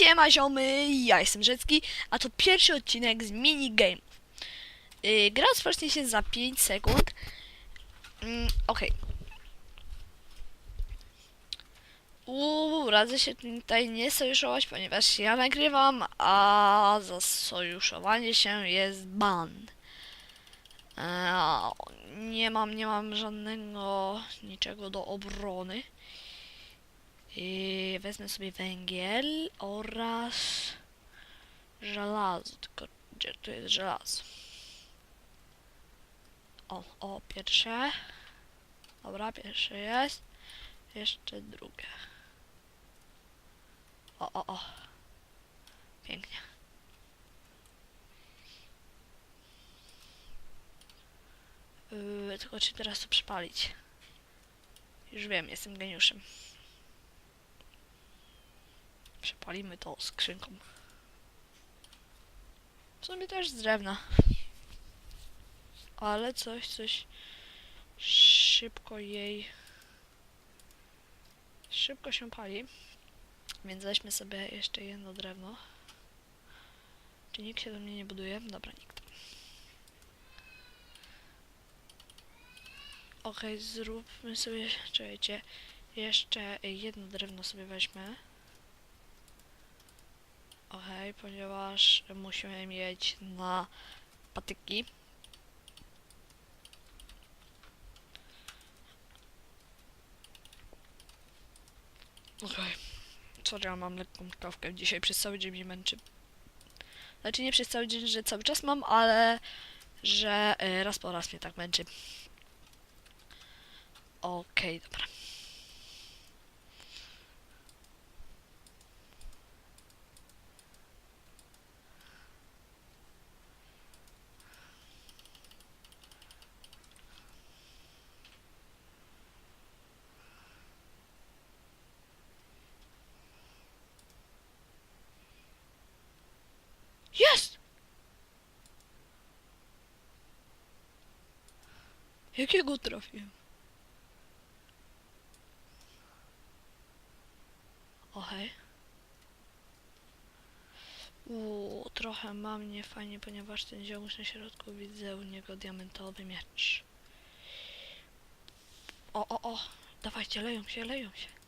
Siema ziomy, ja jestem Rzecki, a to pierwszy odcinek z minigame'ów. Yy, gra rozpocznie się za 5 sekund. Mm, Okej. Uuu, radzę się tutaj nie sojuszować, ponieważ ja nagrywam, a za sojuszowanie się jest ban. Eee, nie mam, nie mam żadnego niczego do obrony. I wezmę sobie węgiel oraz żelazo. Tylko gdzie tu jest żelazo? O, o, pierwsze. Dobra, pierwsze jest. Jeszcze drugie. O, o, o. Pięknie. Yy, tylko czy teraz to przypalić? Już wiem, jestem geniuszem. Przepalimy to skrzynką. W sumie też z drewna. Ale coś, coś szybko jej... Szybko się pali. Więc weźmy sobie jeszcze jedno drewno. Czy nikt się do mnie nie buduje? Dobra, nikt. Okej, zróbmy sobie, czekajcie, jeszcze jedno drewno sobie weźmę. Okej, ponieważ musimy mieć na patyki. Okej. Sorry, ja mam lekką kawkę dzisiaj przez cały dzień mnie męczy. Znaczy nie przez cały dzień, że cały czas mam, ale że y, raz po raz mnie tak męczy. Okej, dobra. Jest! Jakiego trafiłem? Okej. Uuu, trochę mam niefajnie, ponieważ ten ziomuś na środku widzę u niego diamentowy miecz. O, o, o! Dawajcie, leją się, leją się.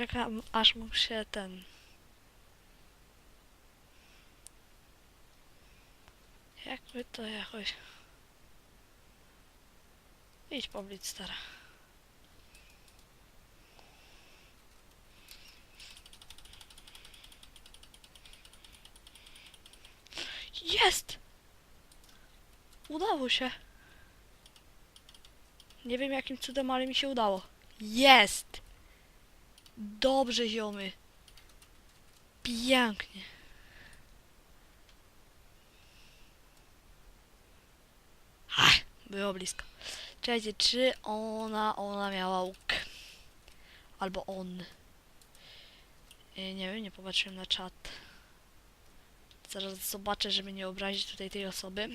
Czekam, aż mu się ten... Jakby to jakoś... Idź poblić, stara. Jest! Udało się. Nie wiem jakim cudem, ale mi się udało. Jest! Dobrze, ziomy. Pięknie. Ach, było blisko. Czekajcie, czy ona, ona miała łuk? Albo on. Nie, nie wiem, nie popatrzyłem na czat. Zaraz zobaczę, żeby nie obrazić tutaj tej osoby.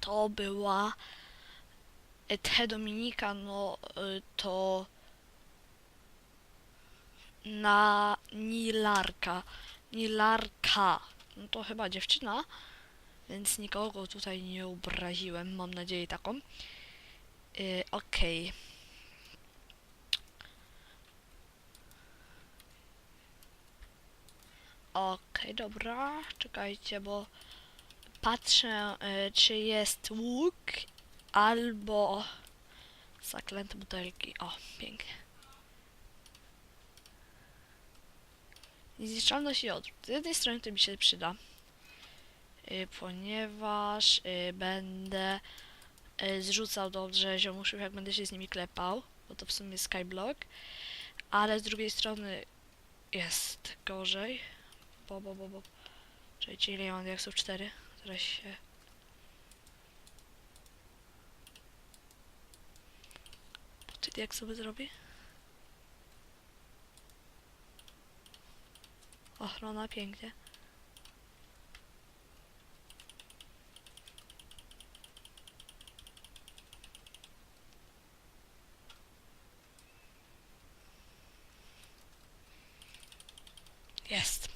To była e, Te Dominika, no e, to na Nilarka. Nilarka. No to chyba dziewczyna, więc nikogo tutaj nie obraziłem. Mam nadzieję taką. Yy, Okej. Okej, dobra. Czekajcie, bo patrzę, y, czy jest łuk albo zaklęte butelki. O, pięknie. Niezniszczalność i odwrót. Z jednej strony to mi się przyda, y, ponieważ y, będę y, zrzucał dobrze ziomuszów, jak będę się z nimi klepał, bo to w sumie skyblock, ale z drugiej strony jest gorzej, bo, bo, bo, bo. Czekajcie, ile mam diaksów? 4. Teraz się... Bo te jak sobie Ochrona, pięknie. Jest.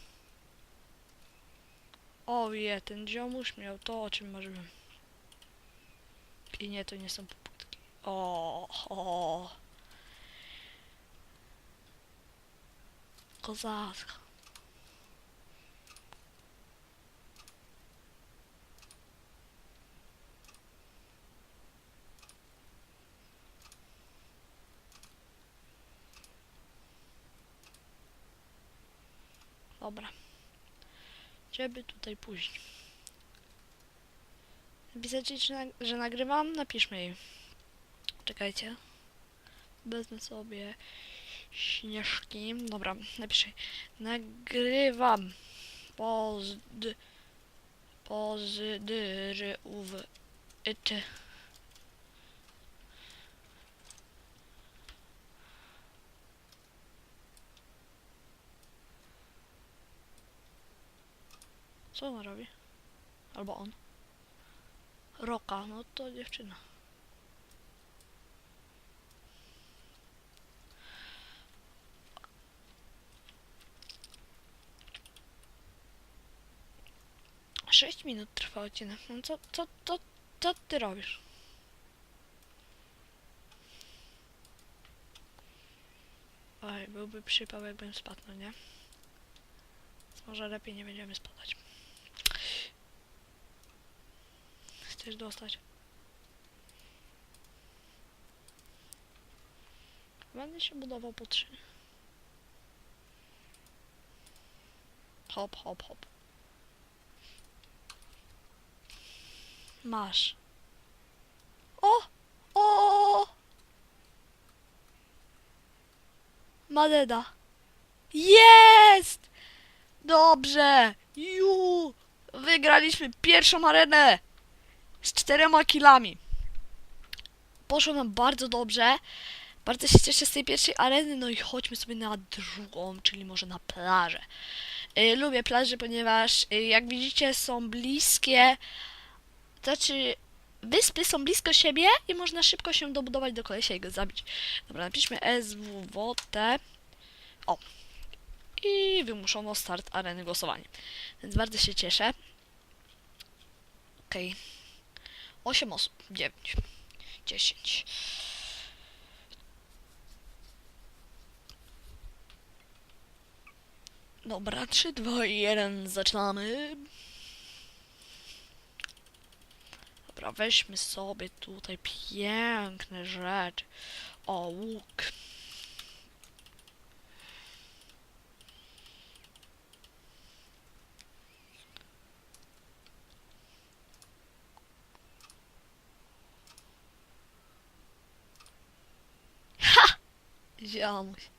Oje, ten ziomuś miał to, o czym marzyłem. I nie, to nie są poputki. O, o. Kozacko. Dobra. Żeby tutaj czy nag że nagrywam? Napiszmy jej. Czekajcie. Wezmę sobie śnieżki. Dobra, napiszę. Nagrywam. Pozd... Pozdrów... Ty. Co ona robi? Albo on. Roka, no to dziewczyna. Sześć minut trwa odcinek. No co, co, co, co ty robisz? Oj, byłby przypał jakbym spadł, no nie? Może lepiej nie będziemy spadać. Chcesz dostać? Będę się budował po trzy. Hop, hop, hop. Masz. O! O! Madeda. Jest! Dobrze! Ju! Wygraliśmy pierwszą arenę! Z czterema killami. Poszło nam bardzo dobrze. Bardzo się cieszę z tej pierwszej areny. No i chodźmy sobie na drugą, czyli może na plażę. Y, lubię plaże, ponieważ y, jak widzicie są bliskie. Znaczy wyspy są blisko siebie i można szybko się dobudować do kolesia i go zabić. Dobra, napiszmy SWWT. O. I wymuszono start areny głosowania. Więc bardzo się cieszę. Okej. 8 osób. 9. 10. Dobra, 3, 2, 1, zaczynamy. Dobra, weźmy sobie tutaj piękne rzeczy. O, łuk. Ha! Ziomuś.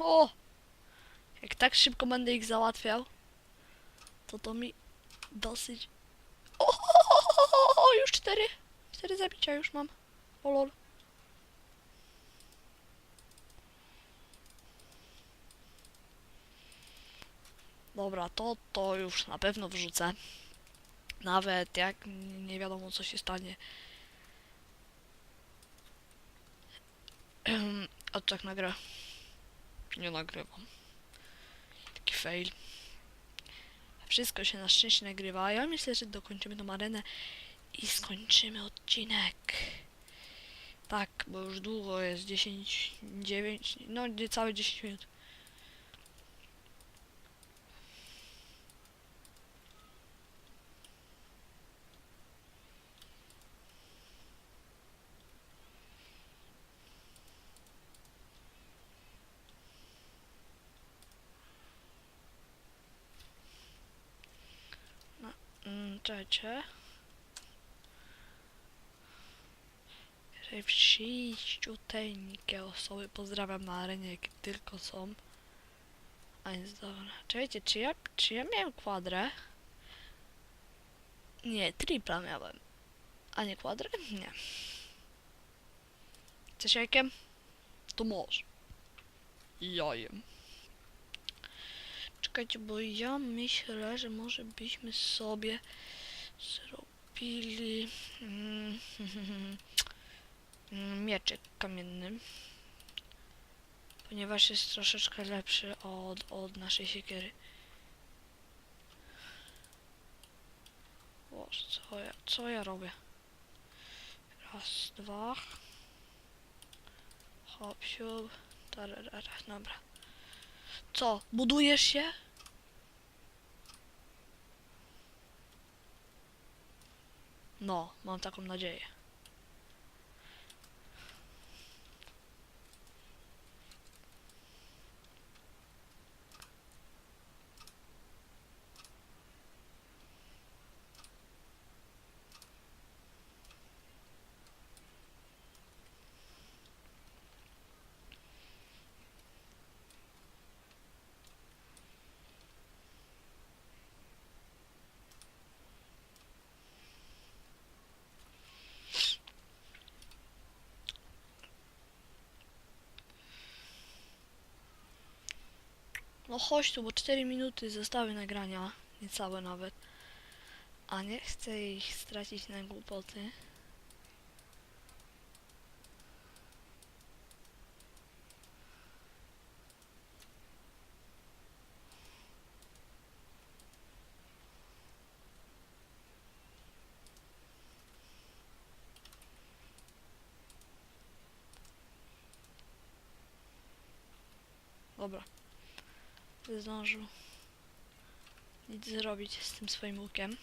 O! Jak tak szybko będę ich załatwiał, to to mi dosyć... O, o, o, już cztery. Cztery zabicia już mam. O lol. Dobra, to to już na pewno wrzucę. Nawet jak nie wiadomo co się stanie. Ehm, tak nagra. Nie nagrywam. Taki fail. Wszystko się na szczęście nagrywa. Ja myślę, że dokończymy tą arenę i skończymy odcinek. Tak, bo już długo jest 10, 9, no niecałe 10 minut. Czekajcie. Jeżeli przyjściuteńkie osoby pozdrawiam na arenie, jak tylko są. A nic dobra. Czekajcie, czy ja, czy ja miałem kwadrę? Nie, tripla miałem. A nie kwadrę? Nie. Chcesz jakiem? To może. Jajem. Czekajcie, bo ja myślę, że może byśmy sobie zrobili mm, mm, mieczyk kamienny. Ponieważ jest troszeczkę lepszy od, od naszej siekiery. Boże, co ja, co ja robię? Raz, dwa. Hop, siup. Tararara, dobra. Co, budujesz się? No, mam taką nadzieję. No chodź tu, bo 4 minuty zostały nagrania, niecałe nawet. A nie chcę ich stracić na głupoty. Dobra. Nie zdążył nic zrobić z tym swoim łukiem.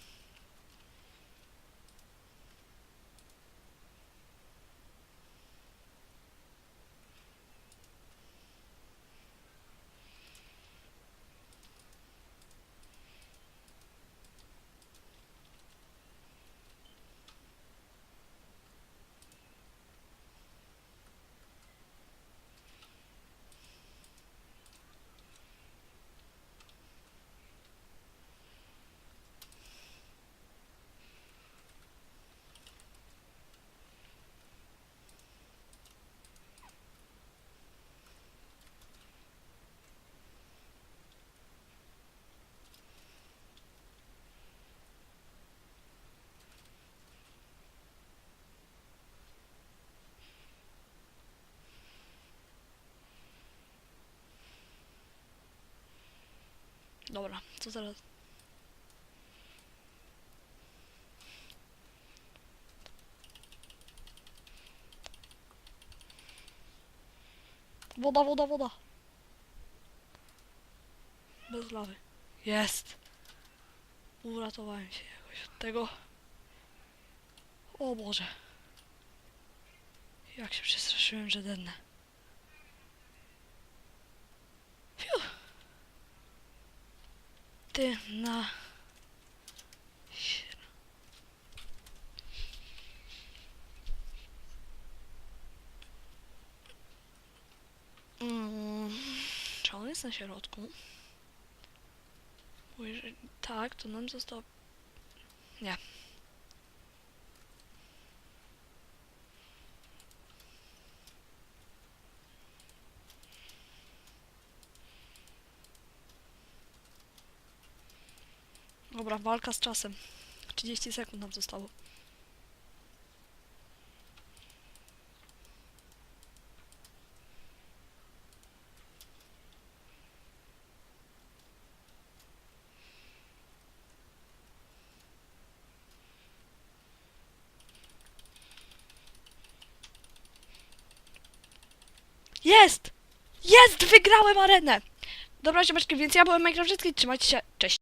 Dobra, co teraz? Woda, woda, woda. Bez lawy. Jest. Uratowałem się jakoś od tego. O Boże. Jak się przestraszyłem, że dennę. Ty na... Mm, czy on jest na środku? Bo jeżeli tak, to nam zostało... Nie. Dobra, walka z czasem. 30 sekund nam zostało. Jest! Jest! Wygrałem arenę! Dobra, ziomeczki, więc ja byłem Minecraft Trzymajcie się, cześć!